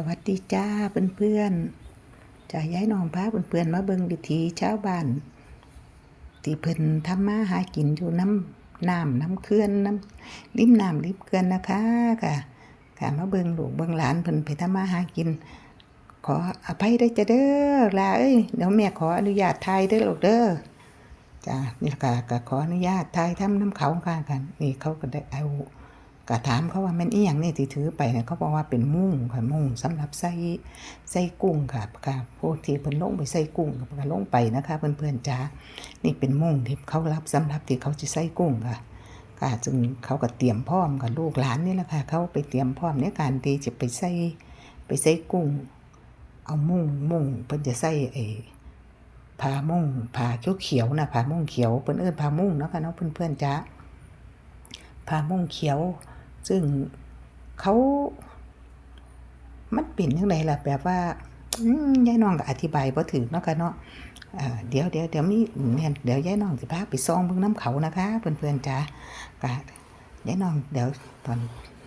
สวัสดีจ้าเพื่อนๆจะย้ายน้องพาเพื่อนๆมาเบิ่งวิถีชาวบ้านที่เพิ่นทำมาหากินอยู่น้ำน้ำน้ำเขื่อนน้ำริมน้ำริมเขื่อนนะคะค่ะค่ะมาเบิ่งลูกเบิ่งหลานเพิ่นไปทำมาหากิน ขออภัยได้จะเด้อลาเอ้ยเดี๋ยวแม่ขออนุญาตถ่ายเด้อลูกเด้อจ้านี่ค่ะก็ขออนุญาตถ่ายทำน้ำเขาค่ะกันนี่เขาก็ได้เอา ก็ถามเขาว่ามันอีหยังนี่ที่ถือไปเนี่ยเขาบอกว่าเป็นมุ้งค่ะมุ้งสำหรับใส่ใส่กุ้งค่ะค่ะพวกที่เพิ่นลงไปใส่กุ้งก็ลงไปนะคะ เพื่อนๆจ้านี่เป็นมุ้งที่เขารับสำหรับที่เขาจะใส่กุ้งค่ะ ค่ะจึงเขาก็เตรียมพร้อมกับลูกหลานนี่แหละค่ะเขาไปเตรียมพร้อมในการที่จะไปใส่ไปใส่กุ้ง เอามุ้งมุ้งเพิ่นจะใส่ไอ้ผ้ามุ้งผ้าเขียวๆนะผ้ามุ้งเขียวเพิ่นเอิ้นผ้ามุ้งเนาะค่ะเนาะเพื่อนๆจ้าผ้ามุ้งเขียว ซึ่งเขามันเป็นจังไดล่ะแบบว่ายายน้องก็อธิบายบ่ถูกเนาะค่ะเนาะเดี๋ยวเดี๋ยวเดี๋ยวมีเนี่ยเดี๋ยวยายน้องสิพาไปส่องเบิ่งน้ำเขานะคะเพื่อนๆจ้าก็ยายน้องเดี๋ยวตอน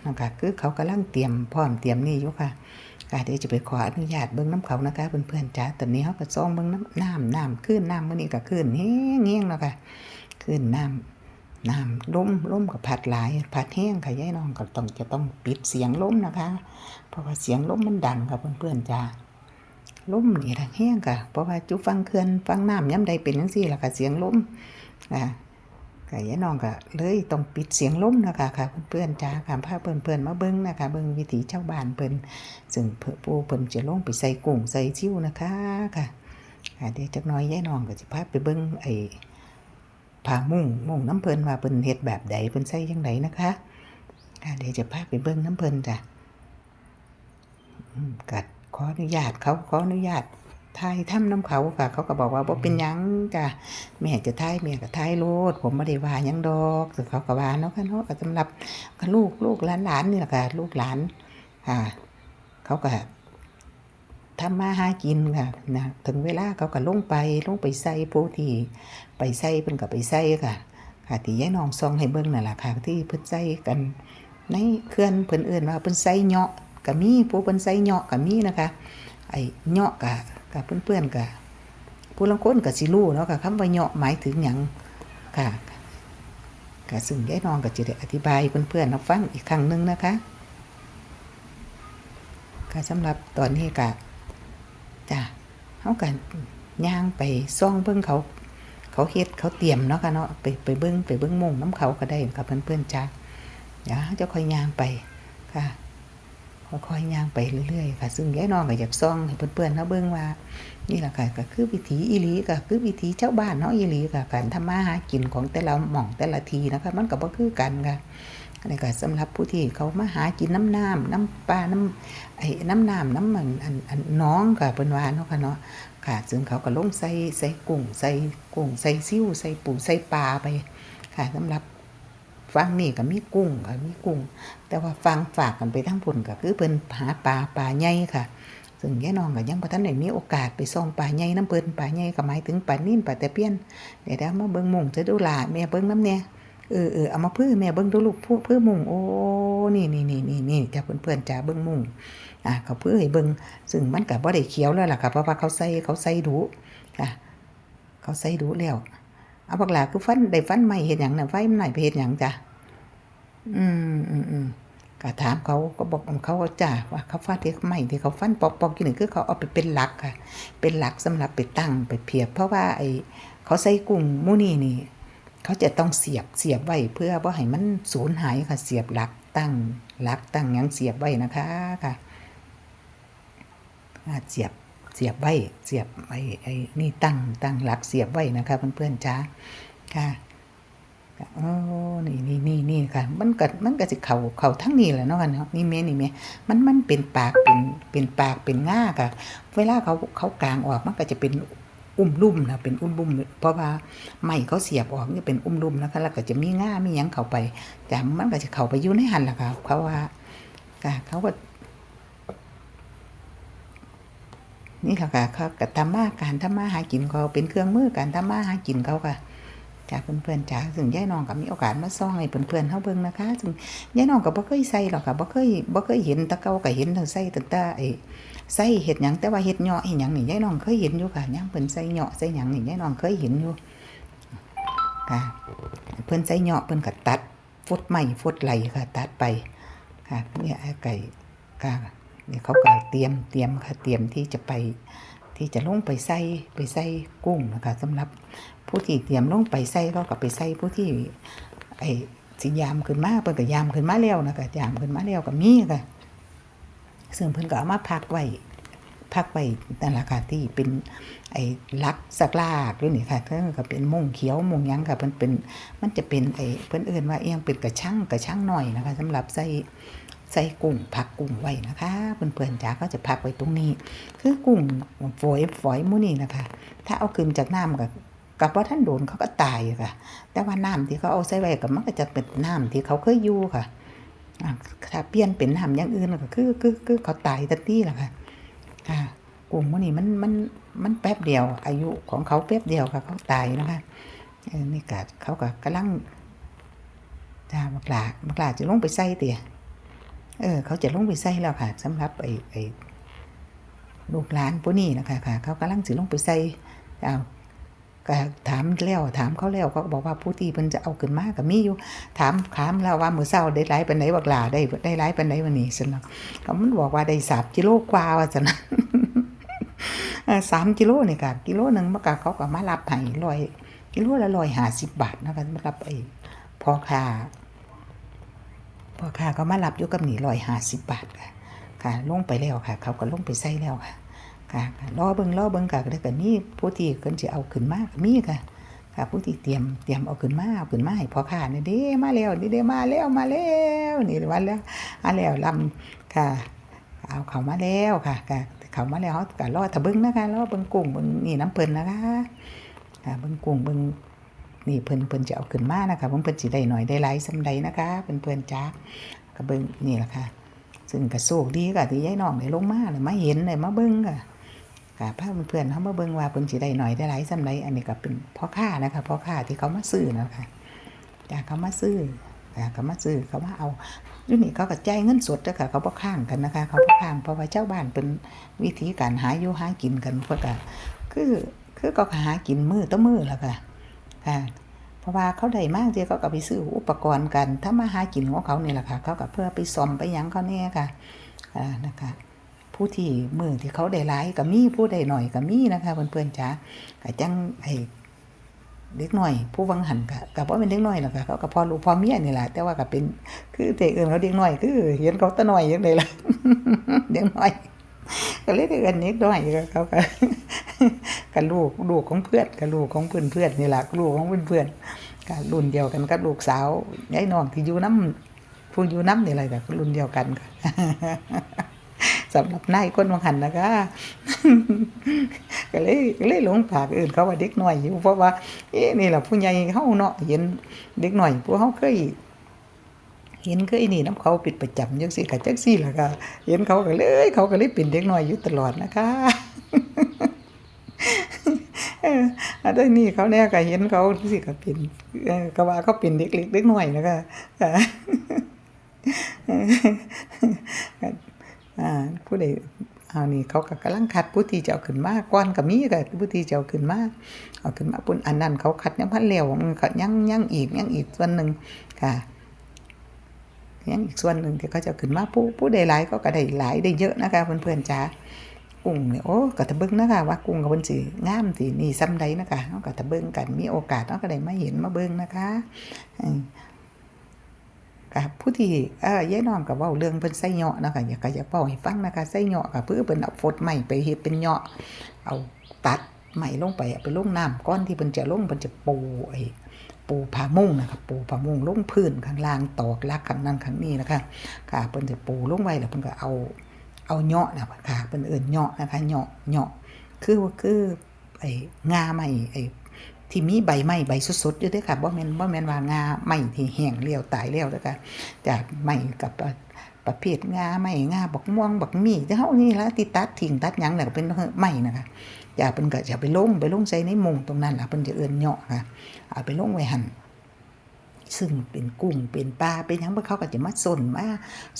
นั่นก็คือเขากำลังเตรียมพร้อมเตรียมนี่อยู่ค่ะก็เดี๋ยวจะไปขออนุญาตเบิ่งน้ำเขานะคะเพื่อนๆจ้าตอนนี้เขาก็ส่องเบิ่งน้ำน้ำน้ำขึ้นน้ำมื้อนี้ก็ขึ้นแห้ยงๆแล้วค่ะขึ้นน้ำ น้ำล้มล้มกับพัดหลายพัดแห้งค่ะยายน้องก็ต้องจะต้องปิดเสียงล้มนะคะ เพราะว่าเสียงล้มมันดังค่ะเพื่อนๆจ้าล้มนี่ละแห้งค่ะ เพราะว่าจุฟังเขื่อนฟังน้ำย้ำใดเป็นจังซี่ล่ะค่ะเสียงล้มอ่าก็ยายน้องก็เลยต้องปิดเสียงล้มนะคะค่ะเพื่อนๆจ้าค่ะพาเพื่อนๆมาเบิ่งนะคะเบิ่งวิถีชาวบ้านเพิ่นซึ่งเพิ่นผู้เพิ่นจะลงไปใส่กุ้งใส่ชิวนะคะค่ะเดี๋ยวจักน้อยยายน้องก็สิพาไปเบิ่งไอ้ ผ้ามุ่งมุ่งน้ำเพลินว่าเพิ่นเฮ็ดแบบใดเพิ่นใส่จังไดนะคะอ่าเดี๋ยวจะพาไปเบิ่งน้ำเพลินจ้ะกัดขออนุญาตเขาขออนุญาตถ่ายทำน้ำเขาค่ะ เขาก็บอกว่าบ่เป็นยังจ้ะแม่จะถ่ายแม่ก็ถ่ายโลด ผมบ่ได้ว่ายังดอกแต่เขาก็ว่าเนาะค่ะเนาะก็สำหรับลูกลูกหลานๆนี่แหละค่ะลูกหลานค่ะ เขาก็ ทำมาหากินค่ะนะถึงเวลาเขาก็ลงไปลงไปใส่ผู้ที่ไปใส่เพิ่นก็ไปใส่ค่ะค่ะที่ยายน้องซองให้เบิ่งนั่นแหละค่ะ ที่เพิ่นใส่กันในเคลื่อนเพิ่นเอิ้นว่าเพิ่นใส่เหาะก็มีผู้เพิ่นใส่เหาะก็มีนะคะไอ้เหาะก็ก็เพื่อนๆก็ผู้ลางคนก็สิรู้เนาะค่ะคำว่าเหาะหมายถึงหยังค่ะก็ซึ่งยายน้องก็จะได้อธิบายเพื่อนๆรับฟังอีกครั้งหนึงนะคะค่ะสำหรับตอนนี้ก็ จ้ะเฮากันย่างไปซ่องเบิ่งเขา เขาเฮ็ดเขาเตรียมเนาะค่ะเนาะไปไปเบิ้งไปเบิ้งหมงน้ำเขาก็ได้กับเพื่อนๆจ้าเดี๋ยวจะค่อยย่างไปค่ะค่อยๆย่างไปเรื่อยๆค่ะ ซึ่งยายน้องก็อยากซ่องให้เพื่อนๆเขาเบิ้งว่า นี่แหละค่ะก็คือวิถีอีหลีก็คือวิถีชาวบ้านเนาะอีหลีค่ะการทำมาหากินของแต่ละหม่องแต่ละทีนะคะ มันก็บ่คือกันค่ะ อันนี้ก็สำหรับผู้ที่เขามาหากินน้ำน้ำน้ำปลาน้ำไอ้น้ำน้ำน้ำมันอันอันน้องค่ะเพิ่นว่าเนาะค่ะเนาะค่ะ ซึ่งเขาก็ลงใส่ใส่กุ้งใส่กุ้งใส่ซิ่วใส่ปูใส่ปลาไป ค่ะสำหรับฟังนี่ก็มีกุ้งก็มีกุ้ง แต่ว่าฟังฝากกันไปทั้งผลก็คือเพิ่นหาปลาปลาใหญ่ค่ะซึ่งยายน้องก็ยังบ่ทันได้มีโอกาสไปส่องปลาใหญ่น้ำเพิ่นปลาใหญ่ก็หมายถึงปลานิ่นปลาตะเพียนเดี๋ยวเดี๋ยวมาเบิ่งหมุงจะดูล่ะแม่เบิ่งน้ำเนี่ย เออเออเอามาพื้อแม่เบิ่งดูลูกพื้อพื้อมุงโอ้นี่นี่นี่นี่นี่จ้าเพื่อนๆจ้าเบิ่งมุงอะเขาพื้อให้เบิ่งซึ่งมันก็บ่ได้เขียวแล้วล่ะค่ะเพราะว่าเขาใส่เขาใส่ดูค่ะ เขาใส่ดูแล้วเอาบักหลาคือฟันได้ฟันใหม่เฮ็ดหยังน่ะไฟมันไหนไปเฮ็ดหยังจ้ะอืมอืมอืมก็ถามเขาก็บอกเขาจ้าว่าเขาฟันที่ใหม่ที่เขาฟันปอกๆกินนี่งคือเขาเอาไปเป็นหลักค่ะ เป็นหลักสำหรับไปตั้งไปเพียบ เพราะว่าไอ้เขาใส่กุ้งมูนี่นี่ เขาจะต้องเสียบเสียบไว้เพื่อบ่ให้มันสูญหายค่ะ เสียบหลักตั้งหลักตั้งยังเสียบไว้นะคะค่ะเสียบเสียบไว้เสียบไอ้ไอ้นี่ตั้งตั้งหลักเสียบไว้นะคะเพื่อนๆจ้าค่ะโอ้นี่นี่นี่นี่ค่ะ มันก็มันก็สิเข่าเข่าทั้งนี้แหละเนาะกันเนาะนี่แม่นี่แม่มันมันเป็นปากเป็นเป็นปากเป็นง่าค่ะ เวลาเขาเขากลางออกมันก็จะเป็น อุ้มลุ่มนะเป็นอุ้มลุ่มเพราะว่าไม้เขาเสียบออกนี่เป็นอุ้มลุ่มนะคะแล้วก็จะมีง่ามีหยังเข้าไปแต่มันก็จะเข้าไปอยู่ในหันล่ะค่ะเขาะว่าค่ะเขาก็นี่แหละค่ะเขาก็ทำมาการทำมาหากินเขาเป็นเครื่องมือการทำมาหากินเขาค่ะจ้าเพื่อนๆจ้าซึ่งยายน้องก็มีโอกาสมาซ่องให้เพื่อนๆเฮาเบิ่งนะคะซึ่งยายน้องก็บ่เคยใส่หรอกค่ะบ่เคยบ่เคยเห็นแตะเกาก็เห็นทั้งใส่ตั้งแต่ไอ้ ใส่เฮ็ดหยังแต่ว่าเฮ็ดเหาะเฮ็ดหยังนี่ยายน้องเคยเห็นอยู่ค่ะยามเพิ่นใส่เหาะใส่หยังนี่ยายน้องเคยเห็นอยู่ค่ะเพิ่นใส่เหาะเพิ่นก็ตัดฟุดไม้ฟุดไหลค่ะ ตัดไปค่ะเนี่ยไก่ค่ะนี่ยเขาก็เตรียมเตรียมค่ะเตรียมที่จะไปที่จะลงไปใส่ไปใส่กุ้งนะคะสำหรับผู้ที่เตรียมลงไปใส่ก็กับไปใส่ผู้ที่ไอ้สิยามขึ้นมาเพิ่นก็ยามขึ้นมาแล้วนะคะยามขึ้นมาแล้วก็มีค่ะ ซึ่งเพิ่นก็เอามาพักไว้พักไว้นั่นแหละค่ะที่เป็นไอ้ลักสักลากด้วยนี่ค่ะเพิ่นก็เป็นมงเขียวมงยังค่ะเพิ่นเป็นมันจะเป็นไอ้เพิ่นเอิ้นว่าเอียงเป็นกระชังกระชังหน่อยนะคะสำหรับใส่ใส่กุ้งผักกุ้งไว้นะคะเพื่อนๆจ๋าก็จะพักไว้ตรงนี้ คือกุ้งฝอยฝอยมูนี่นะคะ ถ้าเอาขึ้นจากน้ำกับกับว่าท่านโดนเขาก็ตายค่ะ แต่ว่าน้ำที่เขาเอาใส่ไว้กับมันก็จะเป็นน้ำที่เขาเคยอยู่ค่ะ ถ้าเปลี่ยนเป็นน้ำอย่างอื่นก็คือคือคือเขาตายทันทีแหละค่ะค่ะกุ้งหมูนี่มันมันมันแป๊บเดียว อายุของเขาแป๊บเดียวค่ะ เขาตายนะคะนี่กะเขาก็กำลังจ้าบักลาบักลาจะลงไปใส่เตี่ยเออ เขาจะลงไปใส่แล้วค่ะสำหรับไอ้ไอ้ลูกหลานพวกนี้นะคะค่ะ เขากำลังสิลงไปใส่เอา ก็ถามแล้วถามเขาแล้วเขาก็บอกว่าผู้ที่เพิ่นจะเอาขึ้นมาก็มีอยู่ ถามถามแล้วว่ามือเช้าได้หลายปานไหนบักลาได้ได้หลายปานไหนวันนี้ซั่นเนาะก็มันบอกว่าได้3กิโลกว่าว่าซั่นนะเออ3กิโลนี่ค่ะกิโลหนึ่งมันก็เขาก็มารับให้ร้อยกิโลละ150บบาทนะคะสำหรับไอ้พอค้าพอค้าก็มารับอยู่กับหนี่150บาทค่ะค่ะลงไปแล้วค่ะ เขาก็ลงไปใส่แล้วค่ะ ค่ะรอเบิ่งรอเบิ่งค่ะแล้วก็นี่ผู้ที่เพิ่นสิเอาขึ้นมาก็มีค่ะ ค่ะ ผู้ที่เตรียมเตรียมเอาขึ้นมาเอาขึ้นมาให้พอค้านี่เด้มาแล้วนี่เด้มาแล้วมาแล้วนี่วันแล้วมาแล้วลำค่ะ เอาเขามาแล้วค่ะค่ะเขามาแล้วก็รอถ้าเบิ่งนะคะรอเบิ่งกุ้งเบิ่งนี่น้ำเพิ่นนะคะค่ะเบิ่งกุ้งเบิ่งนี่เพิ่นเพิ่นจะเอาขึ้นมานะคะเพิ่นเพิ่นสิได้หน่อยได้หลายซำใดนะคะเพิ่นเพิ่นจ้าก็เบิ่งนี่แหละค่ะ ซึ่งก็โชคดีก็ที่ยายน้องได้ลงมาเลยมาเห็นเลยมาเบิ่งค่ะ ค่ะพาเพื่อนเขามาเบิ่งว่าเพิ่นสิได้หน่อยได้หลายซำใดอันนี้ก็เป็นพ่อค้านะคะพ่อค้าที่เขามาซื้อนะคะจ้าเขามาซื้อค่ะเขามาซื้อเขามาเอาอยู่นี่เขาก็จ่ายเงินสดเด้อค่ะเขาบ่ค้างกันนะคะ เขาบ่ค้างเพราะว่าเจ้าบ้านเป็นวิธีการหาอยู่หากินกันเพิ่นก็คือคือเขาก็หากินมือต่อมือแล้วค่ะค่ะเพราะว่าเขาได้มากเจเขาก็ไปซื้ออุปกรณ์กัน ถ้ามาหากินของเขาเนี่ยแหละค่ะ เขาก็เพื่อไปซ่อมไปยังเขาเนี่ยค่ะอ่านะคะ ผู้ที่มือที่เขาได้หลายก็มีผู้ได้หน่อยก็มีนะคะเพื่อนๆจ้าก็จังไอ้เด็กหน่อย ผู้วังหันก็ก็บ่เป็นเด็กหน้อยหรอกค่ะเขาก็พอลูกพอเมียนี่แหละแต่ว่าก็เป็นคือแต่เอิ้นเขาเด็กหน้อยคือเห็นเขาตะน้อยจังไดล่ะเด็กหน้อย ก็เลยได้เอิ้นเด็กน้อยก็เขาก็กับลูกลูกของเพื่อนกับลูกของเพื่อนเพื่อนนี่แหละลูกของเพื่อนเพื่อนกับรุ่นเดียวกันกับลูกสาวยายน้องที่อยู่น้ำผู้อยู่น้ำนี่แหละก็รุ่นเดียวกันค่ะ สำหรับนายคนวังหันนะคะก็เลยก็เลยหลงผากอื่นเขาว่าเด็กหน้อยอยู่เพราะว่าเอ๊ะนี่แหละผู้ใหญ่เฮาเนาะเห็นเด็กหน้อยพวกเฮาเคยเห็นเคยนี่น้ำเขาปิดประจำจังซี่ก็จังซี่ล่ะค่ะเห็นเขาก็เลย เขาก็เลยเป็นเด็กหน้อยอยู่ตลอดนะคะเอออันนี้เขาเนี่ยก็เห็นเขาสิก็เป็นก็ว่าเขาเป็นเด็กเล็กเด็กหน้อยนะคะค่ะ อ่าผู้ใดเอานี่เขาก็กำลังคัดผู้ที่จะเอาขึ้นมาก่อนก็มีก็ผู้ที่จะเอาขึ้นมาเอาขึ้นมาปุ่นอันนั้นเขาคัดยังพันแล้วมันก็ยังยังอีกยังอีกส่วนหนึ่งค่ะยังอีกส่วนหนึ่งที่เขาจะเอาขึ้นมาผู้ผู้ใดหลายก็ก็ได้หลายได้เยอะนะคะเพื่อนๆจ้ากุ้งเนี่ยโอ้ก็ตะเบิ่งนะคะว่ากุ้งกับเพิ่นสิงามสินี่ซ้ำใดนะคะเฮาก็ตะเบิ่งกันมีโอกาสเฮาก็ได้มาเห็นมาเบิ่งนะคะ กับผู้ที่เอ่อยายน้องก็เว้าเรื่องเพิ่นใส่เหยาะนะคะอยาก็อยากเว้าให้ฟังนะคะใส่เหยาะก็เพื่อเพิ่นเอาฟดไม้ไปเฮ็ดเป็นเหยาะเอาตัดไม้ลงไปไปลงน้ำก่อนที่เพิ่นจะลงเพิ่นจะปูไอ้ปูผ้ามุ้งนะคะปูผ้ามุ้งลงพื้นข้างล่างตอกลักข้างนั้นข้างนี้นะคะค่ะเพิ่นจะปูลงไว้แล้วเพิ่นก็เอาเอาเหาะนะค่ะเป็นเอื่นเหาะนะคะเหาะเหาะคือว่าคือไอ้งาใหม่ไอ้ ที่มีใบไม้ใบสดๆอยู่ด้วยค่ะบ่แม่นบ่แม่นว่างาไม้ที่แห้งเลี้ยวตายแล้วเด้อค่ะจากไม้กับประเภทงาไม้งาบักม่วงบักมีที่เฮานี่ละที่ตัดทิ้งตัดหยังน่ะก็เป็นไม้นะคะอย่าเพิ่นก็จะไปลงไปลงใส่ในมุงตรงนั้นล่ะเพิ่นจะเอิ้นเหาะค่ะเอาไปลงไว้หั่นซึ่งเป็นกุ้งเป็นปลาเป็นหยังเพิ่นเขาก็จะมาสนมา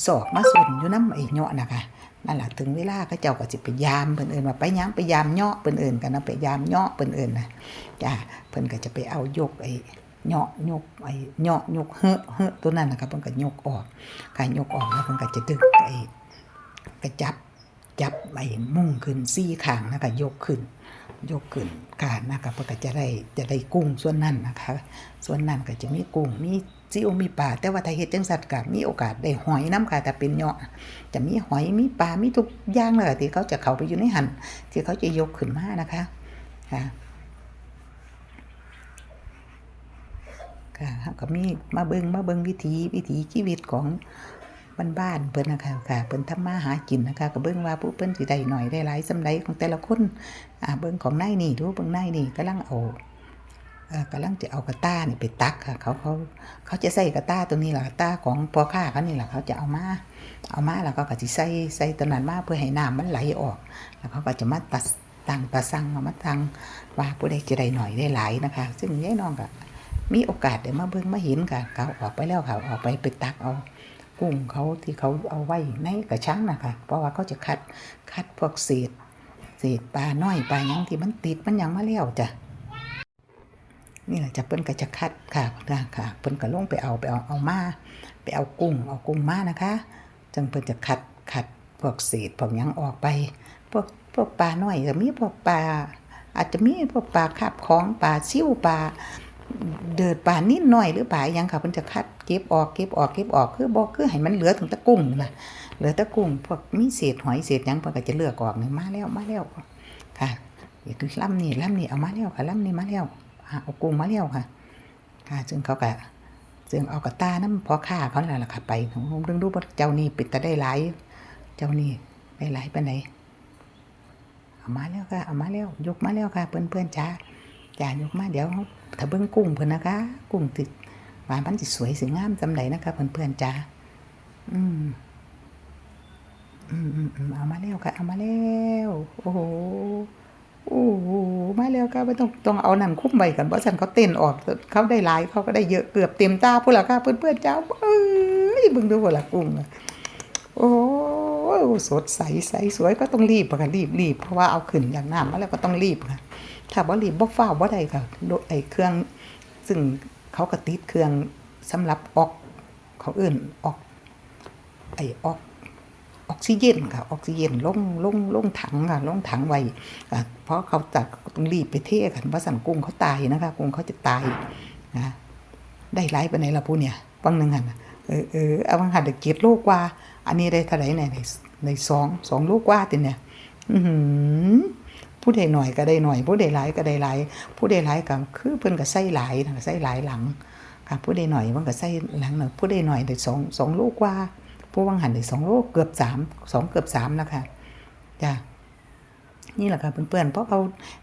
สอกมาสนอยู่นำไอ้เหาะนะคะ นั่นแหละถึงเวลาเขาเจ้าก็สิไปยามเพิ่นเอิ้นว่าไปยังไปยามเหาะเพิ่นเอิ้นกันนะไปยามเหาะเพิ่นเอิ้นนะจ้าเพิ่นก็จะไปเอายกไอ้เหาะยกไอ้เหาะยกเฮอะเฮอะตัวนั้นนะครับเพิ่นก็ยกออกกายกออกแล้วเพิ่นก็จะดึงไอ้กระจับจับไอ้มุ่งขึ้นซี่ข้างแล้วก็ยกขึ้น ยกขึ้นการนะครับเพิ่นก็จะได้จะได้กุ้งส่วนนั้นนะคะ ส่วนนั้นก็จะมีกุ้งมี ซิวมีปลาแต่ว่าถ้าเฮ็ดจังซั่นก็มีโอกาสได้หอยน้ำค่ะแต่เป็นเหาะจะมีหอยมีปลามีทุกอย่างเลยที่เขาจะเข้าไปอยู่ในหันที่เขาจะยกขึ้นมานะคะค่ะค่ะก็มีมาเบิงมาเบิงวิถีวิถีชีวิตของบ้านๆเพิ่นนะคะค่ะเพิ่นทำมาหากินนะคะก็เบิ่งว่าผู้เพิ่นสิได้หน่อยได้หลายสำใดของแต่ละคนอ่าเบิ่งของนายนี่ดูเบิ่งนายนี่กำลังเอา กำลังจะเอากระต้านี่ไปตักค่ะ เขาเขาเขาจะใส่กระต้าตัวนี้แหละกระต้าของพ่อค้าเขานี่แหละเขาจะเอามาเอามาแล้วก็ก็สิใส่ใส่ตัวนั้นมาเพื่อให้น้ำมันไหลออก แล้วเขาก็จะมาตัดตังตาสั่งมาตังว่าผู้ใดจะได้หน่อยได้หลายนะคะ ซึ่งยายน้องก็มีโอกาสได้มาเบิ่งมาเห็นค่ะเขาออกไปแล้วค่ะออกไปไปตักเอากุ้งเขาที่เขาเอาไว้ในกระชังนะคะเพราะว่าเขาจะคัดคัดพวกเศษเศษปลาน้อยปลายังที่มันติดมันยังมาแล้วจ้ะ นี่แหละจะเปิ้นก็จะคัดค่ะค่ะค่ะเปิ้นก็ลงไปเอาไปเอาเอามาไปเอากุ้งเอากุ้งมานะคะจังเปิ้นจะคัดคัดพวกเศษพวกยังออกไป พวกพวกปลาน้อยก็มีพวกปลาอาจจะมีพวกปลาคาบของปลาซิ่วปลาเดือดป่านิดหน่อยหรือป่ายังค่ะมันจะคัดเก็บออกเก็บออกเก็บออกคือบอกคือให้มันเหลือถึงตะกุ้งนะเหลือตะกุ้งพวกมีเศษหอยเศษยังเพิ่นก็จะเลือกออกนี่มาแล้วมาแล้วค่ะอีกลำนี่ลำนี่เอามาแล้วค่ะลำนี่มาแล้ว เอากุ้งมาแล้วค่ะ ค่ะ ซึ่งเขาก็ซึ่งเอากระตาน้ำพอค่าเขานั่นแหละค่ะไปผมเรื่องดูว่าเจ้านี่ปิดแต่ได้หลาย เจ้านี่ได้หลายปานเอามาแล้วค่ะเอามาแล้วยกมาแล้วค่ะ เพื่อนเพื่อนๆจ้าจ่ายกมาเดี๋ยวถ้าเบิ่งกุ้งเพิ่อนนะคะ กุ้งติดหว่ามันสิสวยสิงามจำใดนะคะเพื่อนๆจ้าอืมอืมอืมอืมเอามาแล้วค่ะ เอามาแล้ว โอ้โห โอ้โหมาแล้วค่ะไม่ต้องต้องเอานั่นคุ้มไว้กันเพราะฉันเขาเต้นออกเขาได้หลายเขาก็ได้เยอะเกือบเต็มตาพุ่นละค่ะเพื่อนๆจ้าเอ้ยเบิ่งดูพุ่นละกุ้งอะโอ้สดใสใสสวยก็ต้องรีบค่ะรีบรีบเพราะว่าเอาขึ้นอย่างน้ำมาแล้วก็ต้องรีบค่ะถ้าบ่รีบบ่ฟ้าวบ่ได้ค่ะไอ้เครื่อง ซึ่งเขาก็ติดเครื่องสำหรับออกเขาเอื่นออกไอ้ออก ออกซิเจนค่ะออกซิเจนลงลงลงถังค่ะลงถังไว้เพราะเขาจัดต้องรีบไปเทกันว่าสั่นกุ้งเขาตายนะคะกุ้งเขาจะตายนะได้หลายไปไหนละผู้เนี่ยบางหนึงหันน่ะเออเออเอาบางหันได้เกียรโลกว่า อันนี้ได้เท่าไหร่เนี่ยในในสองสองโลกว่าติเนี่ยอืผู้ใดหน่อยก็ได้หน่อย ผู้ใดหลายก็ได้หลายผู้ใดหลายก็คือเพิ่นก็ใส่หลายนะใส่หลายหลังค่ะผู้ใดหน่อยมันก็ใส่หลังหน่อยผู้ใดหน่อยได้สองสองโลกว่า ผู้วังหันได้สองโลเกือบสามสองเกือบสามแล้วค่ะจ้ะนี่แหละค่ะเพื่อนๆเพราะเอา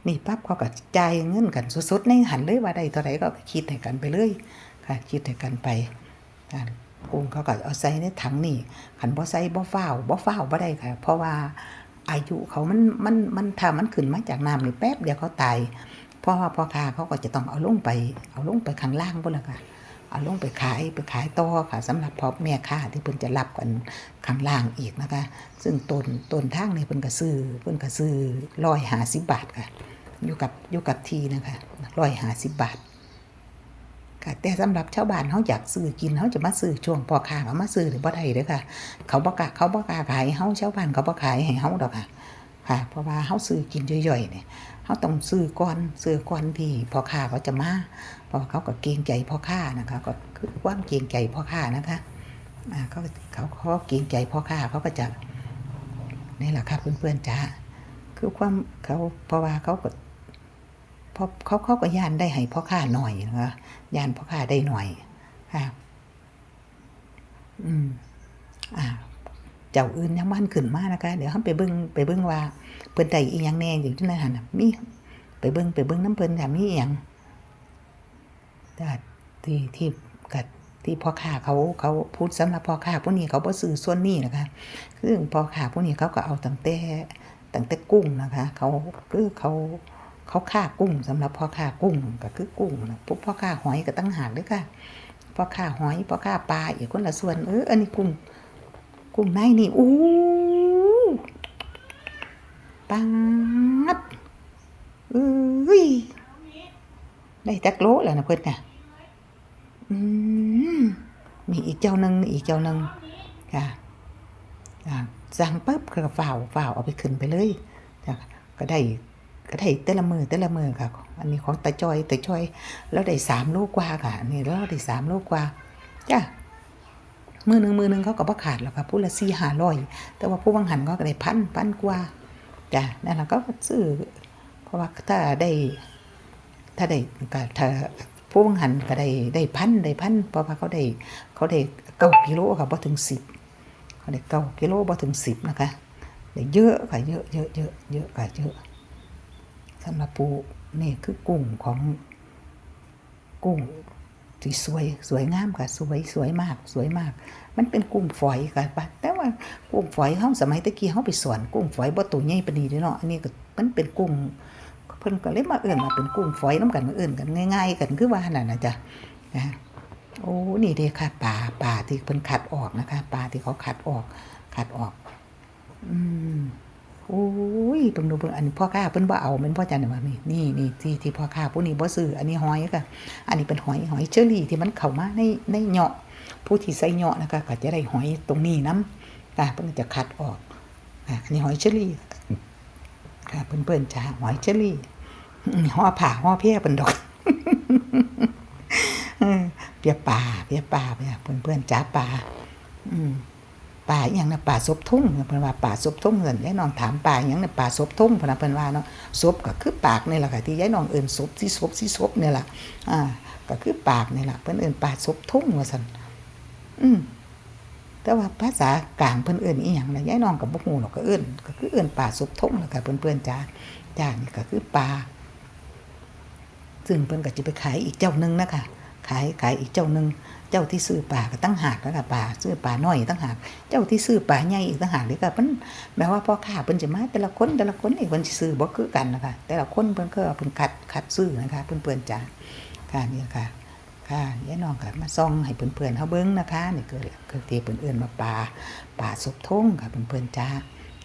นี่ปั๊บเขาก็จ่ายเงินกันสุดๆในหันเลยว่าได้เท่าไหร่ก็คิดให้กันไปเลยค่ะ คิดให้กันไปค่ะกุ้งเขาก็เอาใส่ในถังนี่ขันบ่ใส่บ่ฟ้าวบ่ฟ้าวบ่ได้ค่ะ เพราะว่าอายุเขามันมันมันถ้ามันขึ้นมาจากน้ำนี่แป๊บเดียวเขาตายเพราะว่าพ่อค้าเขาก็จะต้องเอาลงไป เอาลงไปข้างล่างพุ่นละค่ะ เอาลงไปขายไปขายต่อค่ะสำหรับพ่อแม่ค้าที่เพิ่นจะรับกันข้างล่างอีกนะคะ ซึ่งต้นต้นทางนี่เพิ่นก็ซื้อเพิ่นก็ซื้อร้อยหาสิบบาทค่ะ อยู่กับอยู่กับทีนะคะร้อยหาสิบบาทค่ะแต่สำหรับชาวบ้านเขาอยากซื้อกินเขาจะมาซื้อช่วงพอค้าเขามาซื้อหรือบ่ได้เด้อค่ะ เขาบ่กล้าเขาบ่กล้าขายให้เฮาชาวบ้านเขาบ่ขายให้เฮาดอกค่ะค่ะ เพราะว่าเฮาซื้อกินย่อยๆเนี่ย เฮาต้องซื้อก่อนซื้อก่อนที่พ่อค้าเขาจะมาเพราะว่าเขาก็เกรงใจพ่อค้านะคะก็คือความเกรงใจพ่อค้านะคะเขาเขาเขาเกรงใจพ่อค้าเขาก็จะนี่แหละค่ะเพื่อนๆจ้าคือความเขาเพราะว่าเขาก็พอเขาเขาก็ย่านได้ให้พ่อค้าหน่อยนะคะย่านพ่อค้าได้หน่อยค่ะอืมอ่าเจ้าอื่นยังมันขึ้นมานะคะ เดี๋ยวเราไปเบิ่งไปเบิ่งว่า เพิ่นได้อีหยังแหน่อยู่ที่นั่นหันน่ะมีไปเบิ่งไปเบิ่งน้ำเพิ่นค่ะมีอีหยังจ้ะที่ที่กัดที่พ่อค้าเขาเขาพูดสำหรับพ่อค้าผู้นี้เขาบ่ซื้อส่วนนี้นะคะคือพ่อค้าผู้นี้เขาก็เอาตั้งแต่ตั้งแต่กุ้งนะคะ เขาคือเขาเขาค่ากุ้งสำหรับพ่อค้ากุ้งก็คือกุ้งนะพวกพ่อค้าหอยก็ตั้งหากด้วยค่ะพ่อค้าหอยพ่อค้าปลาอีกคนละส่วนเอออันนี้กุ้งกุ้งในนี่อู้ ปัดเอ้ยได้จักโลแล้วนะเพิ่อนน่ะอืมมีอีกเจ้าหนึ่งอีกเจ้าหนึ่งค่ะอ่าสั่งปั๊บก็ฝ่าวฝ่าวเอาไปขึ้นไปเลยจ้ะก็ได้ก็ได้แต่ละมือแต่ละมือค่ะ อันนี้ของตาจอยตาจอย แล้วได้สามโลกว่าค่ะ อันนี่แล้วได้สามโลกว่าจ้ะมือหนึ่งมือหนึ่งเขาก็บ่ขาดหรอกค่ะผู้ละสี่ห้าร้อยแต่ว่าผู้บางหันก็ได้พันพันกว่า จ้ะนั่นแหละก็ซื้อ เพราะว่าถ้าได้ ถ้าได้ก็ถ้าผู้บางหันก็ได้ได้พันได้พันเพราะว่าเขาได้เขาได้เก้ากิโลค่ะบ่ถึงสิบเขาได้เก้ากิโลบ่ถึงสิบนะคะได้เยอะค่ะเยอะเยอะเยอะเยอะค่ะเยอะสำหรับปูนี่คือกุ้งของกุ้ง ที่สวยสวยงามค่ะสวยสวยมาก สวยมาก มันเป็นกุ้งฝอยค่ะปะแต่ว่ากุ้งฝอยเฮาสมัยตะกี้เฮาไปสอนกุ้งฝอยบ่ตัวใหญ่ปานนี้เด้อเนาะอันนี้ก็มันเป็นกุ้งเพิ่นก็เลยมาเอื่นมาเป็นกุ้งฝอยน้ำกันมาเอื่นกันง่าย ๆ กันคือว่านั่นนะจ๊ะนะโอ้นี่เด้ค่ะปลาปลาที่เพิ่นขัดออกนะคะปลาที่เขาขัดออกขัดออก อืม โอ้ยเบิ่งดูเบิ่งอันนี้พ่อค้าเพิ่นบ่เอาแมันพ่อจันว่านี่นี่นี่ที่ที่พ่อค้าผู้นี้บ่ซื้ออันนี้หอยค่ะอันนี้เป็นหอยหอยเชอรี่ที่มันเข้ามาในในเหยาะผู้ที่ใส่เหยาะนะคะก็จะได้หอยตรงนี้นํค่ะเพิ่นจะขัดออกอะอันนี้หอยเชอรี่ค่ะเพื่อนๆจ้าหอยเชอรี่ห่อผ่าห่อเพี้ยเป็นดอกเปียป่าเปียป่าเปียเพื่อนจ้าป่าอืม ป่าอย่างนะป่าศพทุ่งเพิ่นว่าป่าศพทุ่งเงินยายน้องถามป่าอย่างนะป่าศพทุ่งเพิ่นนเพิ่นว่าเนาะศพก็คือปากนี่แหละค่ะที่ยายน้องเอิ้นศพสิศพสิศพนี่แหละอ่า ก็คือปากนี่แหละเพิ่นเอิ้นป่าศพทุ่งว่าซั่นอืมแต่ว่าภาษากลางเพิ่นเอิ้นอีหยังน่ะยายน้องก็บ่ฮู้หรอกก็เอิ้นก็คือเอิ้นป่าสุกทงแหละค่ะเพื่อนๆจ้าจ้านี่ก็คือปลาซึ่งเพิ่นก็จะไปขายอีกเจ้าหนึงนะคะ ขายขายอีกเจ้าหนึงเจ้าที่ซื้อปลาก็ตั้งหากแล้วค่ะปลาซื้อปลาน้อยตั้งหากเจ้าที่ซื้อปลาใหญ่อีกตั้งหากเลยค่ะเพิ่นแม้ว่าพ่อค้าเพิ่นจะมาแต่ละคนแต่ละคนนี่เพิ่นสิซื้อบ่คือกันนะคะแต่ละคนเพิ่นก็เพิ่นคัดคัดซื้อนะคะเพื่อนๆจ้าค่ะนี่ค่ะค่ะยายน้องก็มาซ่องให้เพื่อนๆเฮาเบิ่งนะคะนี่คือคือที่เพิ่นเอิ้นว่าปลาปลาสุบทงค่ะเพื่อนๆจ้า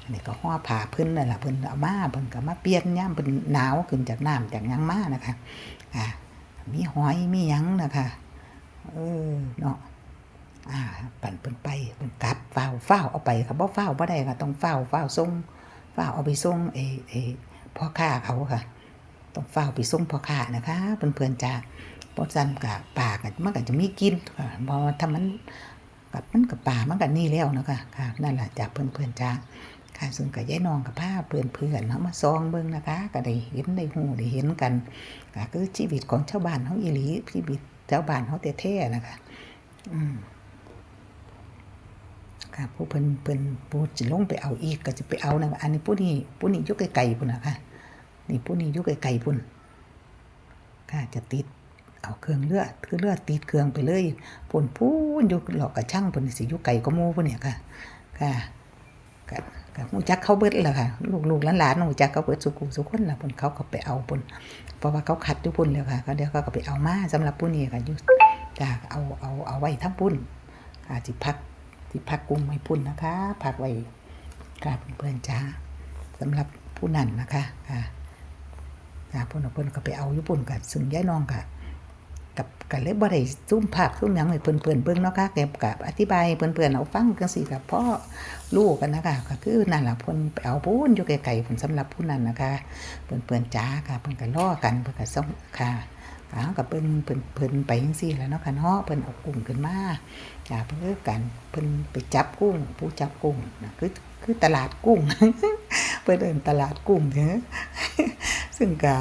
อันนี้ก็ห่อผ้าเพิ่นนั่นล่ะเพิ่นเอามาเพิ่นก็มาเปลี่ยนย่ามเพิ่นหนาวขึ้นจากน้ำจากยังมานะคะอ่า มีหอยมีหยังนะคะเออเนาะอ่าปั่นเพิ่นไปเพิ่นกลับเฝ้าเฝ้าเอาไปค่ะบ่เฝ้าบ่ได้ค่ะต้องเฝ้าเฝ้าส่งเฝ้าเอาไปส่งเอเอพ่อค้าเขาค่ะ ต้องเฝ้าไปส่งพ่อค้านะคะเพื่อนๆจ้าเพราะซันกับป่ากันมันก็จะมีกินค่ะเพราะว่าถ้ามันกับมันกับป่ามันกันนี่แล้วนะคะค่ะนั่นแหละจากเพื่อนเพื่อนๆจ้า ค่ะซึ่งกับยายนองกับผ้าเพื่อนเพื่อนเขามาซองเบิ่งนะคะ ก็ได้เห็นได้หูได้เห็นกันก็คือชีวิตของชาวบ้านเขาอีหลีชีวิตชาวบ้านเขาแท้ๆนะคะ อืมค่ะผู้เพิ่นเพิ่นผู้จะลงไปเอาอีกก็จะไปเอานะอันนี้ผู้นี้ผู้นี้ยุกไกลๆพุ่นนะคะนี่ผู้นี้ยุกไกลๆพุ่นค่ะจะติดเอาเครื่องเลือดคือเลือดติดเครื่องไปเลยพุ่นพูนยู่หลอกกระช่างพุ่นสิยู่ไก่ก็มูพุ่นเนี่ยค่ะ ค่ะก็ ก็ฮู้จักเขาเบิดแหละค่ะ ลูกๆหลานๆฮู้จักเขาเบิดสุขุสุคนละพุ่นเขาก็ไปเอาพุ่นเพราะว่าเขาคัดอยู่พุ่นแล้วค่ะก็เดี๋ยวเขาก็ไปเอามาสำหรับผู้นี้ค่ะอยู่จ้าเอาเอาเอาไว้ทั้งพุ่นค่ะสิพักสิพักกุ้งไว้พุ่นนะคะพักไว้ค่ะเพื่อนจ้าสำหรับผู้นั้นนะคะค่ะพุ่นเอาเพิ่นก็ไปเอาอยู่พุ่นกันซึ่งย้ายน้องก็ กับกันเลยบ่ได้ซุ่มภาพซุ่มหยังให้เพิ่นๆเบิ่งเนาะค่ะแกกับอธิบายให้เพิ่นๆเอาฟังจังซี่กับพ่อรู้กันนะคะก็คือนั่นล่ะเพิ่นไปเอาปูนอยู่ไกลๆเพิ่นสำหรับผู้นั้นนะคะเพิ่นๆจ้าค่ะเพิ่นก็รอกันเพิ่นก็ส่งค่ะอ้าวก็เพิ่นเพิ่นเพิ่นไปจังซี่แล้วเนาะค่ะเนาะเพิ่นเอากุ้งขึ้นมาจ้าเพิ่นก็กันเพิ่นไปจับกุ้งผู้จับกุ้งนะคือคือตลาดกุ้งเพิ่นเอิ้นตลาดกุ้งเด้อซึ่งก็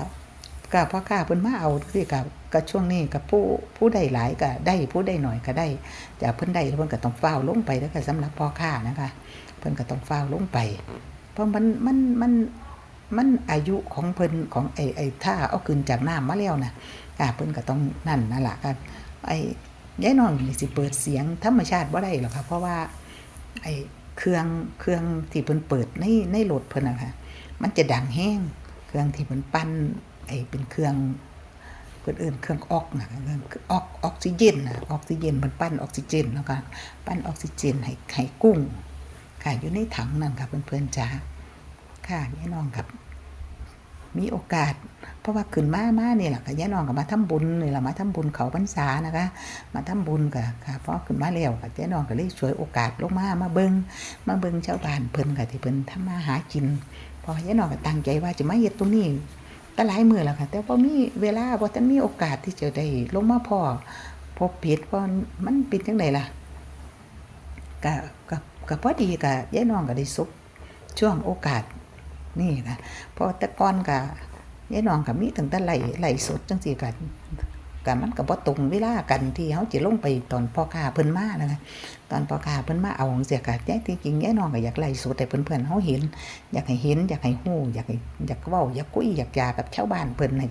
ก็พ่อค้าเพิ่นมาเอาสิกับก็ช่วงนี้กับผู้ผู้ใดหลายก็ได้ผู้ใดหน่อยก็ได้จากเพิ่นได้เพิ่นก็ต้องฟ้าวลงไปแล้วก็สำหรับพ่อค้านะคะ เพิ่นก็ต้องฟ้าวลงไป เพราะมันมันมันมันอายุของเพิ่นของไอ้ไอ้ถ้าเอาขึ้นจากน้ำมาแล้วนะอ่าเพิ่นก็ต้องนั่นนั่นล่ะก็ไอ้ยายน้องนี่สิเปิดเสียงธรรมชาติบ่าได้หรอกค่ะเพราะว่าไอ้เครื่องเครื่องที่เพิ่นเปิดในในรถเพิ่นนะคะมันจะดังแห้งเครื่องที่เพิ่นปั้น อ้เป็นเครื่องเพิ่นเอิ้นเครื่องออกนะเครื่องออกออกซิเจนนะออกซิเจนเพิ่นปั้นออกซิเจนแล้วก็ปั้นออกซิเจนให้ให้กุ้งค่ะอยู่ในถังนั่นค่ะเพื่อนๆจ้าค่ะยายน้องครับ มีโอกาส เพราะว่าขึ้นมามาเนี่แหละก็ย่น้องก็มาทำบุญนี่แหละมาทำบุญเขาพรรษานะคะ มาทำบุญก็ค่ะเพราะขึ้นมาแล้วก็ย่น้องก็เลยช่วยโอกาสลงมามาเบิ้งมาเบิ้งชาวบ้านเพิ่นก็ที่เพิ่นทำมาหากินพอแย่น้องก็ตั้งใจว่าจะมาเฮ็ดตรงนี้ ก็หลายมือแล้วค่ะ แต่พอมีเวลาพอท่านมีโอกาสที่จะได้ลงมาพ่อพบเพจเพราะมันเป็นจังไดล่ะก็ก็ก็พอดีกับยายน้องก็ได้ซุกช่วงโอกาสนี่นะพอตะกอนกับยายน้องก็มีตั้งแต่ไหลไหลสดจังสี่กัน กันมันก็บ่ตรงเวลากันที่เฮาสิลงไปตอนพ่อค้าเพิ่นมานะคะตอนพ่อค้าเพิ่นมาเอาจังซี่ก็ยายที่จริงยายน้องก็อยากไหลสดให้เพื่อนๆเฮาเห็น อยากให้เห็นอยากให้ฮู้อยากให้อยากเว้าอยากคุยอยากจากับชาวบ้านเพิ่นให้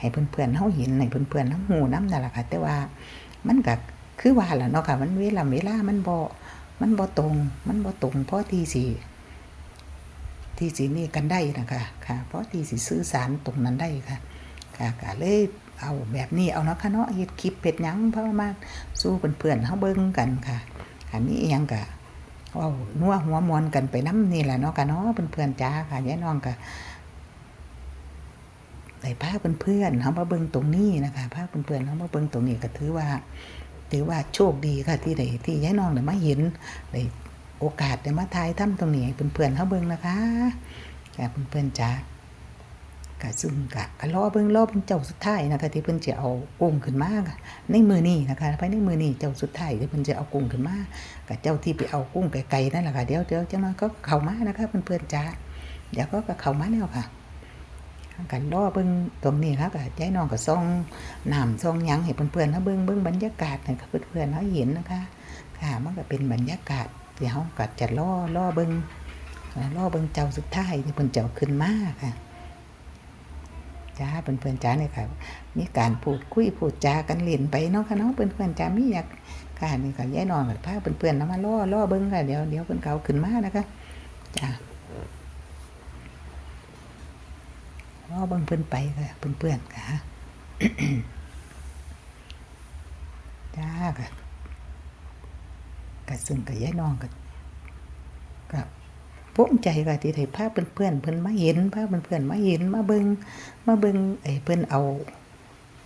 ให้เพื่อนๆเฮาเห็นให้เพื่อนๆเฮาฮู้นำนั่นแหละค่ะแต่ว่ามันก็คือว่าล่ะเนาะค่ะมันเวลาเวลามันบ่มันบ่ตรง มันบ่ตรงเพอที่สิที่สินี่กันได้นะคะค่ะ เพราะที่สิสื่อสารตรงนั้นได้ค่ะ ค่ะก็เลย เอาแบบนี้เอาเนาะค่ะเนาะเฮ็ดคลิปเป็ดยังเพราะมาสู้เพื่อนๆเฮาเบิ่งกันค่ะ อันนี้เอียงก็เว้านัวหัวมวนกันไปนํนี่แหละเนาะค่ะเนาะเพื่อนๆจ้าค่ะยายน้องก็ได้พาเพื่อนๆเฮามาเบิ่งตรงนี้นะคะพาเพื่อนๆเฮามาเบิ่งตรงนี้ก็ถือว่า ถือว่าโชคดีค่ะที่ได้ที่ยายน้องได้มาเห็นได้โอกาสได้มาถ่ายทำตรงนี้เพื่อนๆเขาเบิ่งนะคะค่ะเพื่อนๆจ้า กะซึ่งกะกะรอเบิ่งรอเป็นเจ้าสุดท้ายนะคะที่เพิ่นจะเอากุ้งขึ้นมาค่ะในมือนี้นะคะภายในมือนี้เจ้าสุดท้ายที่เพิ่นจะเอากุ้งขึ้นมากับเจ้าที่ไปเอากุ้งไกลๆนั่นแหละค่ะเดี๋ยวเดี๋ยวจังนั้นก็เข้ามานะคะเพื่อนๆจ้าเดี๋ยวก็ก็เข้ามาแล้วค่ะกันรอเบิ่งตรงนี้ค่ะก็ยายน้องก็ส่องน้ำส่องหยังให้เพื่อนๆเฮาเบิ่งเบิ่งบรรยากาศให้กับเพื่อนๆเฮาเห็นนะคะค่ะมันก็เป็นบรรยากาศที่เฮาก็จะล่อล่อเบิงล่อเบิงเจ้าสุดท้ายที่เพิ่นเจ้าขึ้นมาค่ะ จ้าเพื่อนๆจ้าเนี่ยค่ะมีการพูดคุยพูดจากันเล่นไปเนาะค่ะเนาะเพื่อนๆจ้ามีอยากค่ะนี่ก็ยายนอนกับพาเพื่อนๆนำมาล่อล่อเบิ้งค่ะเดี๋ยวเดี๋ยวเพิ่อนเขาขึ้นมานะคะจ้าล่อเบิ้งเพิ่อนไปค่ะเพื่อนๆค่ะจ้าค่ะก็ซึ่งก็ยายนองก็กับ ภูมิใจก็ที่ได้พาเพื่อนเพื่อนเพิ่นมาเห็นพาเพื่อนเพื่อนมาเห็นมาเบิงมาเบิงไอ้เพิ่อนเอา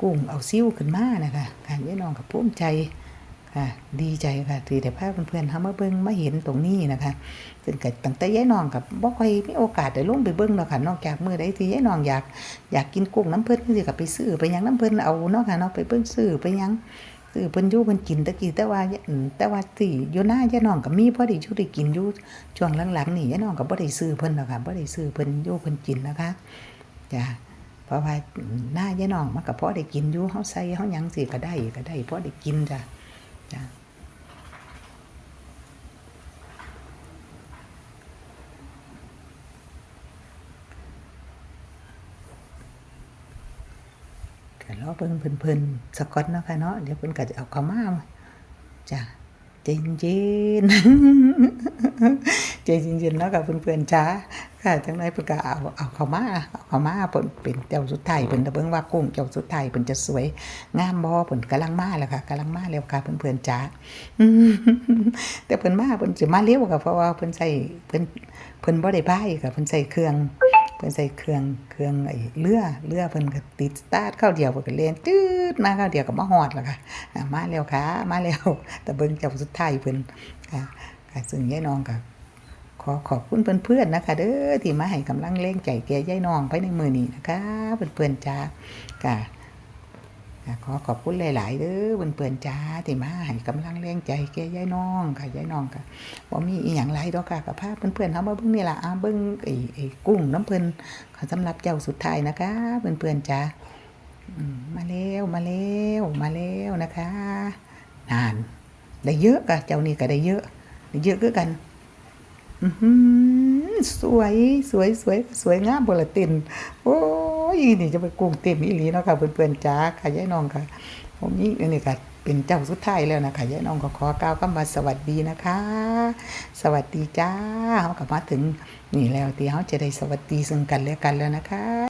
กุ้งเอาซิ่วขึ้นมานะคะค่ะยายน้องก็ภูมิใจค่ะดีใจค่ะที่ได้พาเพื่อนเพื่อนเฮามาเบิงมาเห็นตรงนี้นะคะซึ่งก็ตั้งแต่ยายน้องกับบ่ค่อยมีโอกาสได้ลงไปเบิ่งเนาะค่ะนอกจากมือใดที่ยายน้องอยากอยากกินกุ้งน้ำเพิ่นสิก็ไปซื้อไปยังน้ำเพิ่นเอาเนาะค่ะเนาะไปเบิ่งซื้อไปยัง ซื้อเพิ่นอยู่เพิ่นกินตะกี้แต่ว่าแต่ว่าสิอยู่หน้ายาน้องก็มีพอได้อยู่ได้กินอยู่ช่วงหลังๆนี่ยาน้องก็บ่ได้ซื้อเพิ่นหรอกค่ะบ่ได้ซื้อเพิ่นอยู่เพิ่นกินนะคะจ้ะเพราะว่าหน้ายาน้องมันก็พอได้กินอยู่เฮาใส่เฮาหยังสิก็ได้ก็ได้พอได้กินจ้ะจ้ะ ก็รอเบิ่งเพิ่นสกอนเนาะค่ะเนาะเดี๋ยวเพิ่นก็จะเอาเข้ามาจ้ะใจเย็นๆใจเย็นๆเนาะค่ะเพื่อนๆจ้าค่ะจังไดเพิ่นก็เอาเอาเข้ามาเอาเข้ามาเพิ่นเป็นเจ้าสุดท้ายเพิ่นจะเบิ่งว่ากุ้งเจ้าสุดท้ายเพิ่นจะสวยงามบ่เพิ่นกำลังมาแล้วค่ะกำลังมาแล้วค่ะเพื่อนๆจ้าแต่เพิ่นมาเพิ่นสิมาเร็วค่ะเพราะว่าเพิ่นใส่เพิ่นเพิ่นบ่ได้พายค่ะเพิ่นใส่เครื่อง เพิ่นใส่เครื่องเครื่องไอ้เรือเรือเพิ่นก็ติดสตาร์ทเข้าเดียวเพิ่นก็เล่นตืดมาเข้าเดียวก็มาฮอดแล้วค่ะมาแล้วค่ะมาแล้วแต่เบิ่งเจ้าสุดท้ายเพิ่นค่ะค่ะซึ่งยายน้องก็ขอขอบคุณเพื่อนๆนะคะ เด้อที่มาให้กำลังเล่งใจแก่ยายน้องไปในมือนี้นะคะเพื่อนๆจ้าค่ะค่ะ ขอขอบคุณหลาย ๆเด้อเพื่อนๆจ้าที่มาให้กำลังแรงใจแก่ยายน้องค่ะยายน้องค่ะบ่มีอีหยังหลายดอกค่ะกับพาเพื่อนๆเฮามาเบิ่งนี่ล่ะอ่าเบิ่งไอ้ไอ้กุ้งน้ำเพิ่นค่ะสำหรับเจ้าสุดท้ายนะคะเพื่อนๆจ้าอืมมาแล้วมาแล้วมาแล้วนะคะนานได้เยอะค่ะเจ้านี่ก็ได้เยอะได้เยอะคือกัน สวยสวยสวยสวยงามบละตินโอ้ยนี่จะไปกุ้งเต็มอีหลีเนาะค่ะเพื่อนๆจ้าค่ะยายน้องค่ะ ผมนี่งนี่ค่ะเป็นเจ้าสุดท้ายแล้วนะคะยายน้องก็ขอกล่าวคำว่าสวัสดีนะคะ สวัสดีจ้าเขาก็มาถึงนี่แล้วที่เขาจะได้สวัสดีซึ่งกันและกันแล้วนะคะ